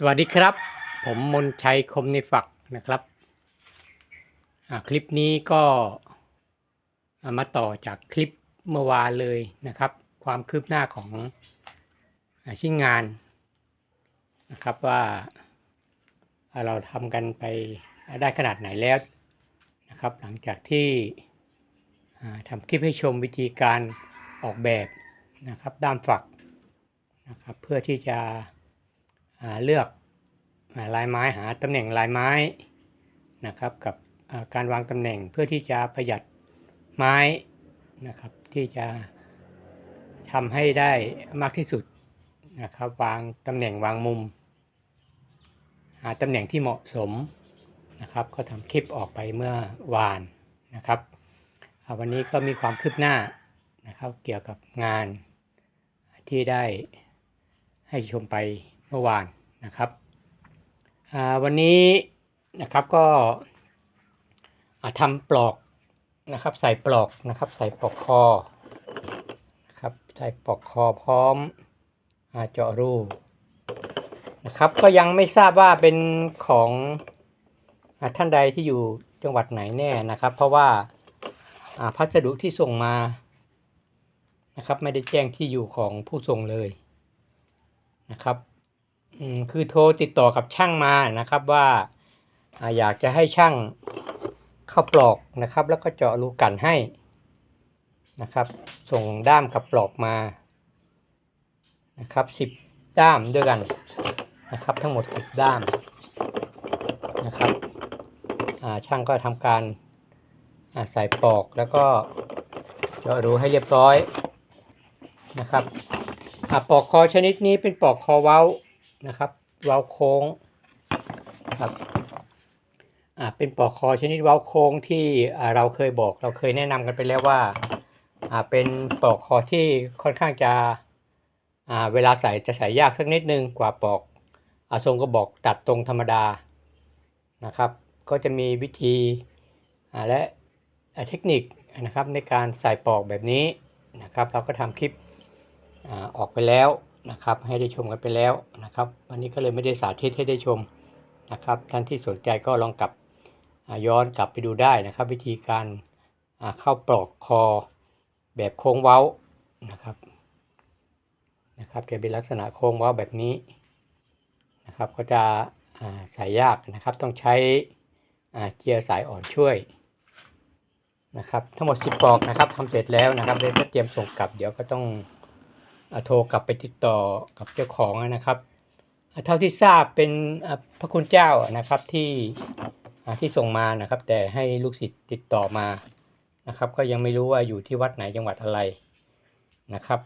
สวัสดีครับ ผมมนชัยคมในฝักนะครับคลิปนี้ก็ามาต่อจากคลิปเมื่อวานเลยนะครับ ความคืบหน้าของอชิ้นงานนะครับว่าอ่าเราทำกันไปได้ขนาดไหนแล้วนะครับ หลังจากที่ทำคลิปให้ชมวิธีการออกแบบนะครับด้ามฝักนะครับเพื่อที่จะ เลือกลายไม้หาตำแหน่งลายไม้นะครับกับการวางตำแหน่งเพื่อที่จะประหยัดไม้นะครับที่จะทำให้ได้มากที่สุดนะครับวางตำแหน่งวางมุม หาตำแหน่งที่เหมาะสมนะครับก็ทำคลิปออกไปเมื่อวานนะครับวันนี้ก็มีความคืบหน้านะครับเกี่ยวกับงานที่ได้ให้ชมไป เมื่อวานนะครับวันนี้นะครับก็อ่าทำปลอกนะครับ ใส่ปลอกนะครับ ใส่ปลอกคอนะครับใส่ปลอกคอพร้อมเจาะรูนะครับ ก็ยังไม่ทราบว่าเป็นของอท่านใดที่อยู่จังหวัดไหนแน่นะครับ เพราะว่าพัสดุที่ส่งมานะครับ ไม่ได้แจ้งที่อยู่ของผู้ส่งเลยนะครับ คือโทรติดต่อกับช่างมานะครับว่าอยากจะให้ช่างเข้าปลอกนะครับ แล้วก็เจาะรูกันให้นะครับ ส่งด้ามกับปลอกมานะครับสิบด้ามด้วยกันนะครับ ทั้งหมดสิบด้ามนะครับช่างก็ทำการาใส่ปลอกแล้วก็เจาะรูให้เรียบร้อยนะครับอปลอกคอชนิดนี้เป็นปลอกคอเว้า นะครับเว้าโค้งครับอ่าเป็นปลอกคอชนิดเว้าโค้งที่อ่าเราเคยบอกเราเคยแนะนำกันไปแล้วว่าอ่าเป็นปลอกคอที่ค่อนข้างจะอ่าเวลาใส่จะใส่ยากสักนิดนึงกว่าปลอกอาทรงกระบอกตัดตรงธรรมดานะครับ ก็จะมีวิธีอ่าและเทคนิคนะครับในการใส่ปลอกแบบนี้นะครับ เราก็ทำคลิปอ่าออกไปแล้ว นะครับ ให้ได้ชมกันไปแล้วนะครับ วันนี้ก็เลยไม่ได้สาธิตให้ได้ชมนะครับท่านที่สนใจก็ลองกลับย้อนกลับไปดูได้นะครับ วิธีการเข้าปลอกคอแบบโค้งเว้านะครับนะครับ จะเป็นลักษณะโค้งเว้าแบบนี้นะครับ ก็จะใส่ยากนะครับ ต้องใช้เจียร์สายอ่อนช่วยนะครับ ทั้งหมด 10ปลอกนะครับทำเสร็จแล้วนะครับเดี๋ยวก็เตรียมส่งกลับเดี๋ยวก็ต้อง โทรกลับไปติดต่อกับเจ้าของนะครับเท่าที่ทราบเป็นพระคุณเจ้านะครับที่ที่ส่งมานะครับ แต่ให้ลูกศิษย์ติดต่อมานะครับ ก็ยังไม่รู้ว่าอยู่ที่วัดไหนจังหวัดอะไรนะครับ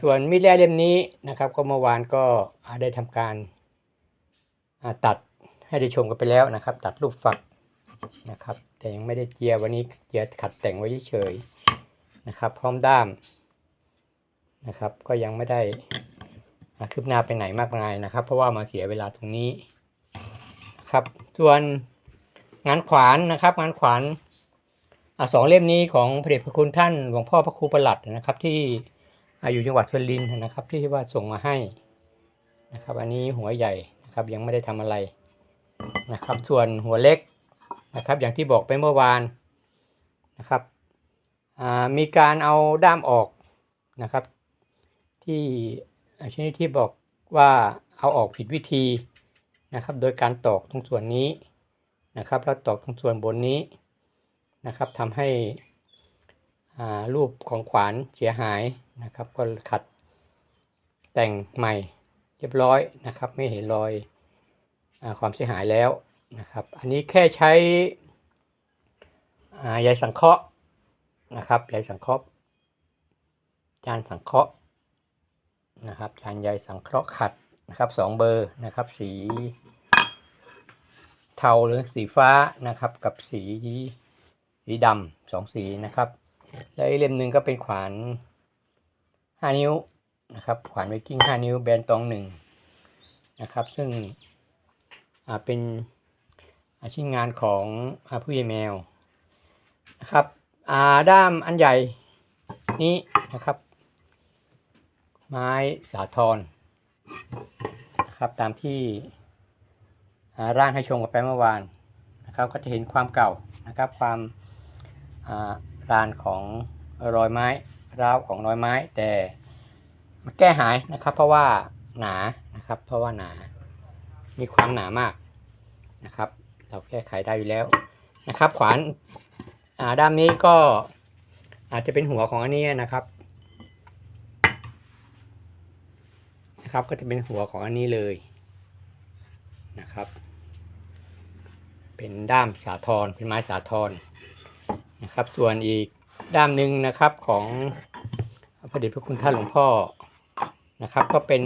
ส่วนมีดแร่เล่มนี้นะครับ ก็เมื่อวานก็ได้ทำการตัดให้ได้ชมกันไปแล้วนะครับ ตัดรูปฝักนะครับ แต่ยังไม่ได้เจียวันนี้เจียขัดแต่งไว้เฉยนะครับ พร้อมด้าม นะครับ ก็ยังไม่ได้คืบหน้าไปไหนมากมายนะครับ เพราะว่ามาเสียเวลาตรงนี้ครับ ส่วนงานขวานนะครับ งานขวานอ่าสองเล่มนี้ของพระเดชพระคุณท่านหลวงพ่อพระครูประหลัดนะครับ ที่อายู่จังหวัดสุรินทร์นะครับ ที่ว่าส่งมาให้นะครับ อันนี้หัวใหญ่นะครับ ยังไม่ได้ทำอะไรนะครับ ส่วนหัวเล็กนะครับ อย่างที่บอกไปเมื่อวานนะครับมีการเอาด้ามออกนะครับ ที่ชนิดที่บอกว่าเอาออกผิดวิธีนะครับ โดยการตอกตรงส่วนนี้นะครับ แล้วตอกตรงส่วนบนนี้นะครับทำให้รูปของขวานเสียหายนะครับ ก็ขัดแต่งใหม่เรียบร้อยนะครับ ไม่เห็นรอยอความเสียหายแล้วนะครับ อันนี้แค่ใช้ใยสังเคราะห์นะครับใยสังเคราะห์จานสังเคราะห์ นะครับจานใยสังเคราะห์ขัดนะครับสองเบอร์นะครับ สีเทาหรือสีฟ้านะครับ กับสีสีดำสองสีนะครับและอีกเล่มหนึ่งก็เป็นขวานห้านิ้วนะครับ ขวานไวกิ้งห้านิ้วแบนตองหนึ่งนะครับ ซึ่งเป็นอาชิ้นงานของอาผู้ใหญ่แมวนะครับอาด้ามอันใหญ่นี้นะครับ ไม้สาทรนะครับตามที่อ่าร่างให้ชมกันไปเมื่อวานนะครับก็จะเห็นความเก่านะครับความรานของรอยไม้ร้าวของรอยไม้ แต่มันแก้หายนะครับ เพราะว่าหนานะครับ เพราะว่าหนามีความหนามากนะครับ เราแก้ไขได้อยู่แล้วนะครับ ขวานด้ามนี้ก็อาจจะเป็นหัวของอันนี้นะครับ นะครับ ก็จะเป็นหัวของอันนี้เลยนะครับ เป็นด้ามสาทรเป็นไม้สาทรนะครับ ส่วนอีกด้ามหนึ่งนะครับของพระเดชพระคุณท่านหลวงพ่อนะครับ ก็เป็น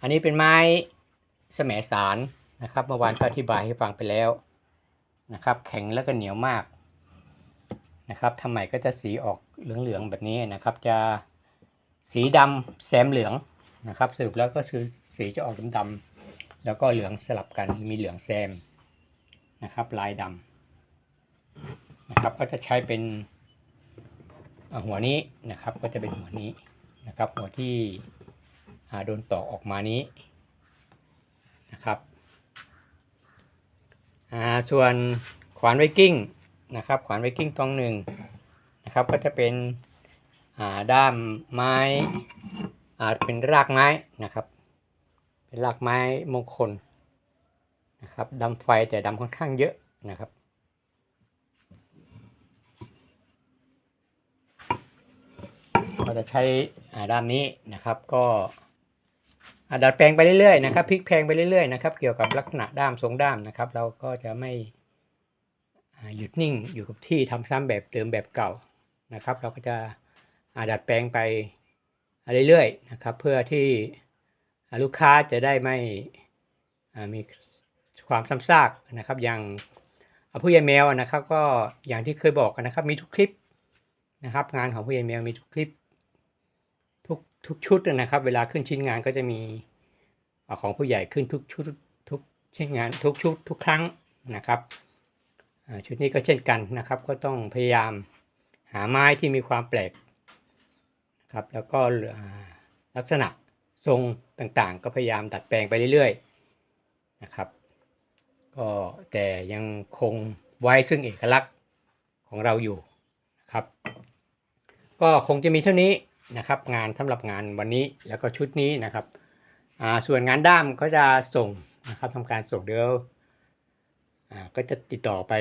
อันนี้เป็นไม้แสมสารนะครับเมื่อวานก็อธิบายให้ฟังไปแล้วนะครับ แข็งแล้วก็เหนียวมากนะครับทำไมก็จะสีออกเหลืองๆแบบนี้นะครับ จะสีดำแซมเหลือง นะครับสรุปแล้วก็คือสีจะออกดำๆแล้วก็เหลืองสลับกันมีเหลืองแซมนะครับ ลายดำนะครับ ก็จะใช้เป็นหัวนี้นะครับ ก็จะเป็นหัวนี้นะครับ หัวที่โดนตอกออกมานี้นะครับส่วนขวานไวกิ้งนะครับ ขวานไวกิ้งตองหนึ่งนะครับ ก็จะเป็นด้ามไม้ อ่าเป็นรากไม้นะครับ เป็นรากไม้มงคลนะครับดำไฟแต่ดำค่อนข้างเยอะนะครับก็จะใช้อาด้ามนี้นะครับก็ดัดแปลงไปเรื่อยๆนะครับพลิกแพงไปเรื่อยๆนะครับเกี่ยวกับลักษณะด้ามทรงด้ามนะครับ เราก็จะไม่หยุดนิ่งอยู่กับที่ทำซ้ำแบบเดิมแบบเก่านะครับ เราก็จะดัดแปลงไป เรื่อยๆนะครับ เพื่อที่ลูกค้าจะได้ไม่มีความซ้ำซากนะครับ อย่างผู้ใหญ่แมวนะครับ ก็อย่างที่เคยบอกนะครับ มีทุกคลิปนะครับ งานของผู้ใหญ่แมวมีทุกคลิป ทุกทุกชุดนะครับ เวลาขึ้นชิ้นงานก็จะมีของผู้ใหญ่ขึ้นทุกชุดทุกชิ้นงานทุกชุดทุกครั้งนะครับชุดนี้ก็เช่นกันนะครับ ก็ต้องพยายามหาไม้ที่มีความแปลก ครับแล้วก็ลักษณะทรงต่างๆ ก็พยายามดัดแปลงไปเรื่อยๆนะครับก็แต่ยังคงไว้ซึ่งเอกลักษณ์ของเราอยู่นะครับ ก็คงจะมีเท่านี้นะครับ งานสำหรับงานวันนี้แล้วก็ชุดนี้นะครับส่วนงานด้ามก็จะส่งนะครับทำการส่งเดี๋ยวก็จะติดต่อไป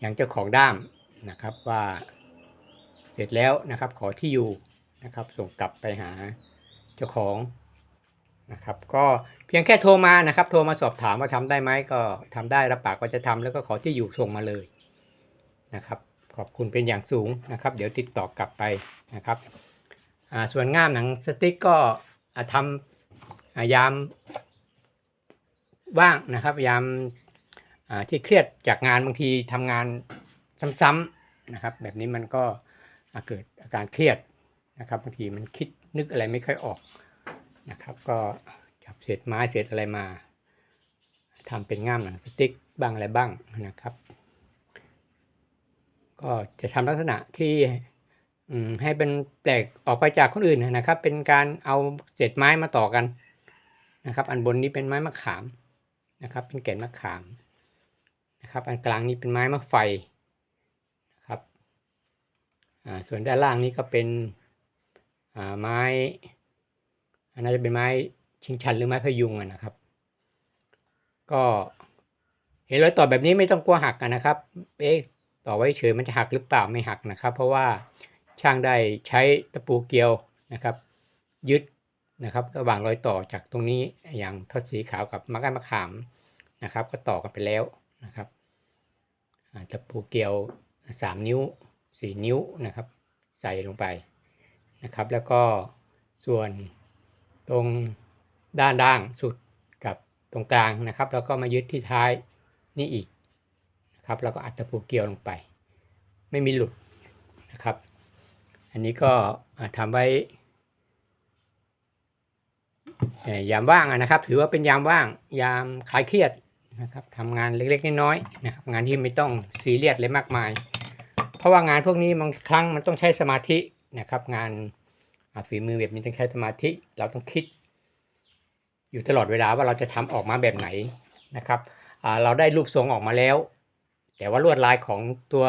อย่างเจ้าของด้ามนะครับว่า เสร็จแล้วนะครับขอที่อยู่นะครับ ส่งกลับไปหาเจ้าของนะครับ ก็เพียงแค่โทรมานะครับ โทรมาสอบถามว่าทำได้ไหมก็ทำได้รับปากว่าจะทำแล้วก็ขอที่อยู่ส่งมาเลยนะครับ ขอบคุณเป็นอย่างสูงนะครับ เดี๋ยวติดต่อกลับไปนะครับส่วนง่ามหนังสติ๊กก็ทำยามว่างนะครับ ยามที่เครียดจากงานบางทีทำงานซ้ำๆนะครับ แบบนี้มันก็ เกิดอาการเครียดนะครับบางทีมันคิดนึกอะไรไม่ค่อยออกนะครับ ก็จับเศษไม้เศษอะไรมาทำเป็นง่ามหนังสติ๊กบ้างอะไรบ้างนะครับ ก็จะทำลักษณะที่ให้เป็นแปลกออกไปจากคนอื่นนะครับ เป็นการเอาเศษไม้มาต่อกันนะครับ อันบนนี้เป็นไม้มะขามนะครับ เป็นแก่นมะขามนะครับ อันกลางนี้เป็นไม้มะไฟ ส่วนด้านล่างนี้ก็เป็นไม้อันน่าจะเป็นไม้ชิงชันหรือไม้พยุงอะนะครับ ก็เห็นรอยต่อแบบนี้ไม่ต้องกลัวหักนะครับ เอ๊ะต่อไว้เฉยมันจะหักหรือเปล่าไม่หักนะครับ เพราะว่าช่างได้ใช้ตะปูเกลียวนะครับ ยึดนะครับ ระหว่างรอยต่อจากตรงนี้อย่างทอดสีขาวกับมะกะมะขามนะครับ ก็ต่อกันไปแล้วนะครับตะปูเกลียวสามนิ้ว สี่นิ้วนะครับ ใส่ลงไปนะครับ แล้วก็ส่วนตรงด้านด่างสุดกับตรงกลางนะครับ แล้วก็มายึดที่ท้ายนี่อีกนะครับ แล้วก็อัดตะปูเกลียวลงไป ไม่มีหลุดนะครับ อันนี้ก็อ่าทำไว้ยามว่างนะครับ ถือว่าเป็นยามว่างยามคลายเครียดนะครับทำงานเล็กๆน้อยๆนะครับ งานที่ไม่ต้องซีเรียสเลยมากมาย เพราะว่างานพวกนี้บางครั้งมันต้องใช้สมาธินะครับ งานฝีมือแบบนี้ต้องใช้สมาธิ เราต้องคิด อยู่ตลอดเวลาว่าเราจะทำออกมาแบบไหนนะครับเราได้รูปทรงออกมาแล้ว แต่ว่าลวดลายของตัว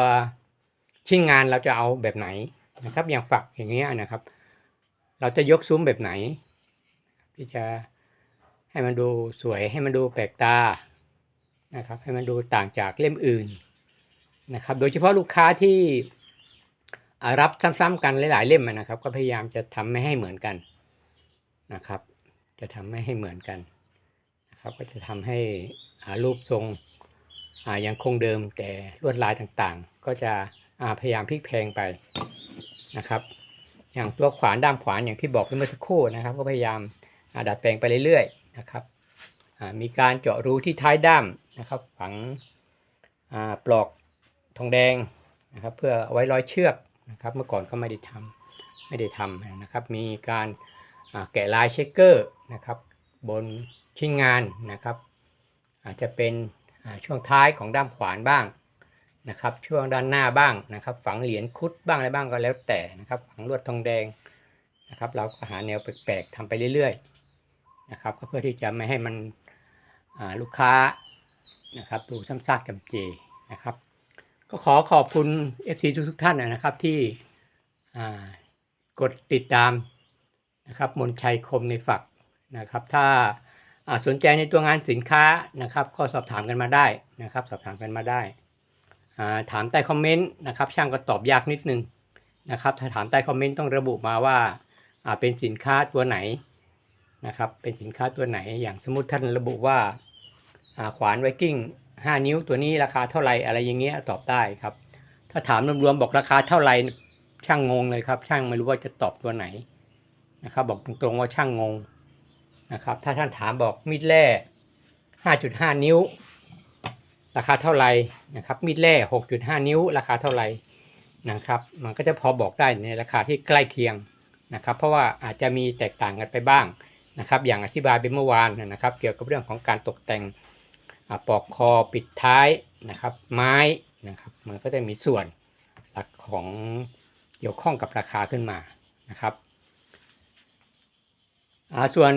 ชิ้นงานเราจะเอาแบบไหนนะครับ อย่างฝักอย่างเงี้ยนะครับ เราจะยกซุ้มแบบไหน ที่จะให้มันดูสวยให้มันดูแปลกตานะครับ ให้มันดูต่างจากเล่มอื่น นะครับ โดยเฉพาะลูกค้าที่รับซ้ำๆกันหลาย ๆ เล่มนะครับ ก็พยายามจะทำไม่ให้เหมือนกันนะครับ จะทำไม่ให้เหมือนกันนะครับ ก็จะทำให้รูปทรงยังคงเดิมแต่ลวดลายต่างๆ ก็จะพยายามพลิกแพงไปนะครับ อย่างตัวขวานด้ามขวานอย่างที่บอกไปเมื่อสักครู่นะครับ ก็พยายามดัดแปลงไปเรื่อยๆนะครับมีการเจาะรูที่ท้ายด้ามนะครับ ฝังปลอก ทองแดงนะครับ เพื่อเอาไว้ร้อยเชือกนะครับ เมื่อก่อนก็ไม่ได้ทำไม่ได้ทำนะครับ มีการแกะลายเชคเกอร์นะครับ บนชิ้นงานนะครับ อาจจะเป็นช่วงท้ายของด้ามขวานบ้างนะครับ ช่วงด้านหน้าบ้างนะครับ ฝังเหรียญคุดบ้างอะไรบ้างก็แล้วแต่นะครับ ฝังลวดทองแดงนะครับ เราก็หาแนวแปลกๆทำไปเรื่อยๆนะครับ ก็เพื่อที่จะไม่ให้มันลูกค้านะครับดูซ้ำซากจำเจนะครับ ก็ขอขอบคุณ FC ทุกทุกท่านนะครับที่กดติดตามนะครับมนชัยคมในฝักนะครับ ถ้าสนใจในตัวงานสินค้านะครับ ก็สอบถามกันมาได้นะครับ สอบถามกันมาได้าถามใต้คอมเมนต์นะครับ ช่างก็ตอบยากนิดนึงนะครับ ถ้าถามใต้คอมเมนต์ต้องระบุมาว่าาเป็นสินค้าตัวไหนนะครับ เป็นสินค้าตัวไหนอย่างสมมติท่านระบุว่าอ่าขวานไวกิ้ง 5 นิ้วตัวนี้ราคาเท่าไหร่อะไรอย่างเงี้ยตอบได้ครับ ถ้าถามรวมๆบอกราคาเท่าไหร่ช่างงงเลยครับ ช่างไม่รู้ว่าจะตอบตัวไหนนะครับ บอกตรงๆว่าช่างงงนะครับ ถ้าท่านถามบอกมีดแร่5.5 นิ้ว ราคาเท่าไหร่นะครับ มีดแร่6.5 นิ้ว ราคาเท่าไหร่นะครับ มันก็จะพอบอกได้ในราคาที่ใกล้เคียงนะครับ เพราะว่าอาจจะมีแตกต่างกันไปบ้างนะครับ อย่างอธิบายไปเมื่อวานนะครับ เกี่ยวกับเรื่องของการตกแต่ง ปอกคอปิดท้ายนะครับ ไม้นะครับมันก็จะมีส่วนหลักของเกี่ยวข้องกับราคาขึ้นมานะครับส่วน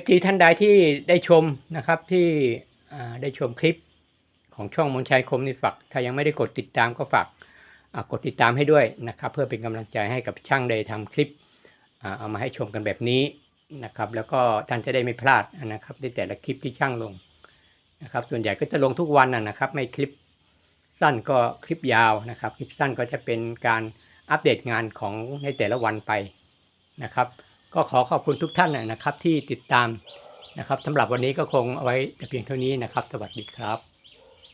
FT ท่านใดที่ได้ชมนะครับที่ได้ชมคลิปของช่องมนชัยคมนิฝัก ถ้ายังไม่ได้กดติดตามก็ฝากกดติดตามให้ด้วยนะครับเพื่อเป็นกำลังใจให้กับช่างได้ทำคลิปอเอามาให้ชมกันแบบนี้นะครับแล้วก็ท่านจะได้ไม่พลาดนะครับในแต่ละคลิปที่ช่างลง นะครับ ส่วนใหญ่ก็จะลงทุกวันนะนะครับ ไม่คลิปสั้นก็คลิปยาวนะครับ คลิปสั้นก็จะเป็นการอัปเดตงานของในแต่ละวันไปนะครับ ก็ขอขอบคุณทุกท่านนะครับที่ติดตามนะครับสำหรับวันนี้ก็คงเอาไว้แต่เพียงเท่านี้นะครับ สวัสดีครับ